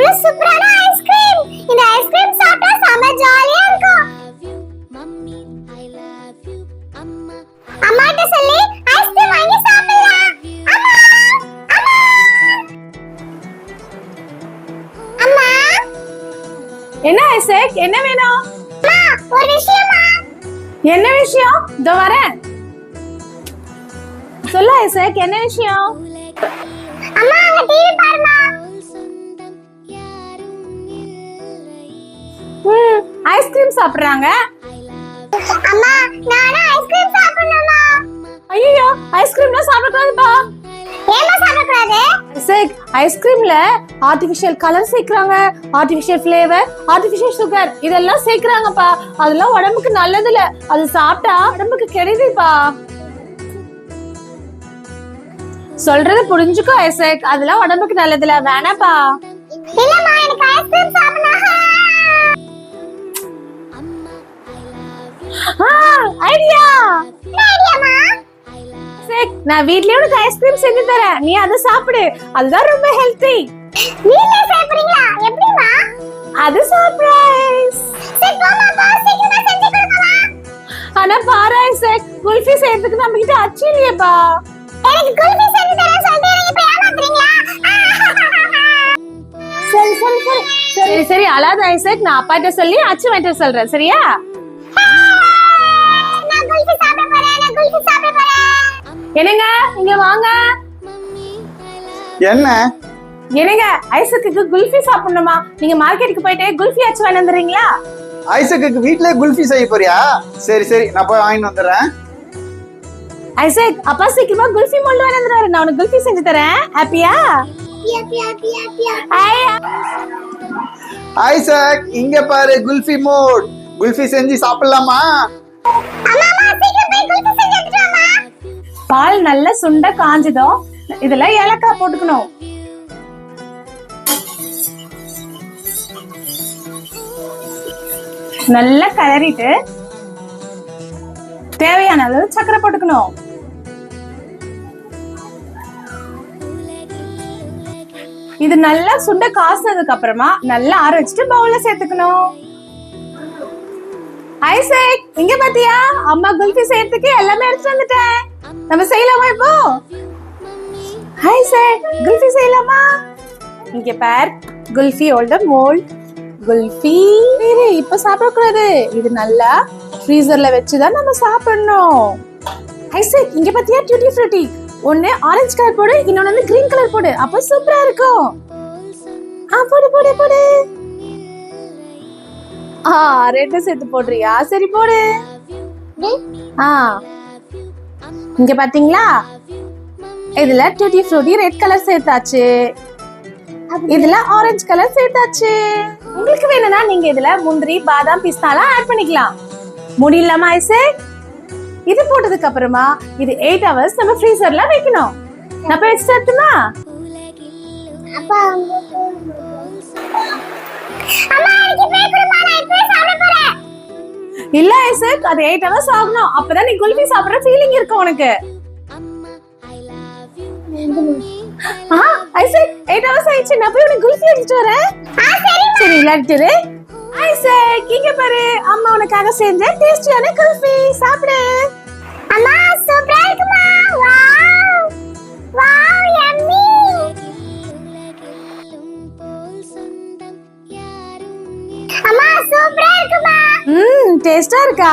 எவ்வளவு சூப்பரான ஐஸ்கிரீம் இந்த ஐஸ்கிரீம் சாப்பிட்டா செம ஜாலியா இருக்கும். அம்மாட்ட சொல்லி ஐஸ்கிரீம் வாங்கி சாப்பிடலாம். அம்மா என்ன ஐசக் என்ன வேணும்? அம்மா ஒரு விஷயமா? என்ன விஷயம்? இதோ வரேன். சொல்லு ஐசக் என்ன விஷயம்? அம்மா அங்க டிவி பாருமா. சாப்பிடுறாங்க? அம்மா நானும் ஐஸ்கிரீம் சாப்பிடணுமா ஐயோ ஐஸ்கிரீம்லாம் சாப்பிடக்கூடாதுப்பா. ஏமா சாப்பிடக்கூடாது? ஐசக் ஐஸ்கிரீம்ல ஆர்டிபிஷியல் கலர் சேர்க்கறாங்க. ஆர்டிபிஷியல் ஃப்ளேவர் ஆர்டிபிஷியல் சுகர் இதெல்லாம் சேர்க்கறாங்கப்பா. அதெல்லாம் உடம்புக்கு நல்லது இல்ல அது சாப்பிட்டா உடம்புக்கு கெடுதிப்பா. சொல்றது புரிஞ்சுக்கோ ஐசக். அதெல்லாம் உடம்புக்கு நல்லது இல்ல வேணாப்பா. இல்லம்மா நான் வீட்லயே உனக்கு ஐஸ்கிரீம் செஞ்சு தரேன். நீ அதை சாப்பிடு. அதுதான் ரொம்ப ஹெல்த்தி வீட்ல சாப்பிடுறீங்களா? எப்படிமா அது சர்ப்ரைஸ் சரி போமாப்பா சீக்கிரமா செஞ்சு கொடுங்கம்மா ஆனா பாரு ஐசக் குல்ஃபி செய்யறதுக்கு நம்ம கிட்ட அச்சு இல்லையேப்பா. எனக்கு குல்ஃபி செஞ்சு தரேன் சொல்லிட்டு இப்ப ஏமாத்துறீங்களா? சரி சரி சரி. சரி சரி. அழாத ஐசக் நான் அப்பாட்ட சொல்லி அச்சு வர சொல்றேன். சரியா? என்னங்க? இங்க வாங்க. என்ன? என்னங்க? ஐசக்குக்கு குல்ஃபி சாப்பிடணுமா? நீங்க மார்க்கெட்டுக்கு போயிட்டு குல்ஃபி அச்சு வாங்கி வந்துடுறீங்களா? ஐசக்குக்கு வீட்லயே குல்ஃபி செய்ய போறியா? சரி சரி நான் போய் வாங்கிட்டு வந்துடுறேன். ஐசக் அப்பா சீக்கிரமா குல்ஃபி மொண்டு வாங்கி நான் உனக்கு குல்ஃபி செஞ்சு தரேன். ஹாப்பியா? பியா பியா பியா பியா ஐசக் இங்க பாரு குல்ஃபி மோட் குல்ஃபி செஞ்சு சாப்பிடலாமா? பால் நல்லா சுண்ட காஞ்சதும் இதுல ஏலக்காய் போட்டுக்கணும். நல்லா கலரிட்டு தேவையான அளவு சக்கரை போட்டுக்கணும். இது நல்லா சுண்ட காசுனதுக்கு அப்புறமா நல்லா ஆற வச்சுட்டு பவுல்ல சேர்த்துக்கணும். ஐசேக் இங்க பாத்தியா? அம்மா குல்ஃபி செய்யறதுக்கு எல்லாமே எடுத்து வந்துட்டேன். நம்ம செய்யலாமா இப்போ? ஹாய் சார் குல்ஃபி செய்யலாமா? இங்க பார். Kulfi old mould kulfi. இரு இப்ப சாப்பிடக்கூடாது. இது நல்லா ஃப்ரீசர்ல வச்சுதான் நம்ம சாப்பிடணும். ஐசக் இங்க பாத்தியா? டியூட்டி ஃப்ரூட்டி ஒன்னு ஆரஞ்சு கலர் போடு இன்னொன்னு வந்து கிரீன் கலர் போடு. அப்ப சூப்பரா இருக்கும். ஆ போடு போடு போடு. ஆ ரெண்டும் சேர்த்து போடுறியா? சரி போடு. ஆ. இங்க பாத்தீங்களா? இதுல டூட்டி ஃப்ரூட்டி ரெட் கலர் சேர்த்தாச்சு. இதுல ஆரஞ்சு கலர் சேர்த்தாச்சு. உங்களுக்கு வேணும்னா நீங்க இதுல முந்திரி பாதாம் பிஸ்தாலாம் ஆட் பண்ணிக்கலாம். முடியலாமா ஐசே இது போட்டதுக்கு அப்புறமா இது எயிட் ஹவர்ஸ் நம்ம ஃப்ரீசர்ல வைக்கணும். நான் போய் வச்சு அப்பா. அம்மா எனக்கு போய் கொடுமா நான் இல்ல ஐசக் அது எயிட் ஹவர்ஸ் ஆகணும் அப்பதான் நீ குல்ஃபி சாப்பிடுற ஃபீலிங் இருக்கும் உனக்கு. ஆ ஐசக் எயிட் ஹவர்ஸ் ஆயிடுச்சு நான் போய் உனக்கு குல்ஃபி எடுத்துட்டு வரேன். சரி விளையாட்டுரு ஐசக் இங்க பாரு. அம்மா உனக்காக செஞ்ச டேஸ்டியான குல்ஃபி. சாப்பிடு. சூப்பரா இருக்குமா ம் டேஸ்டா இருக்கா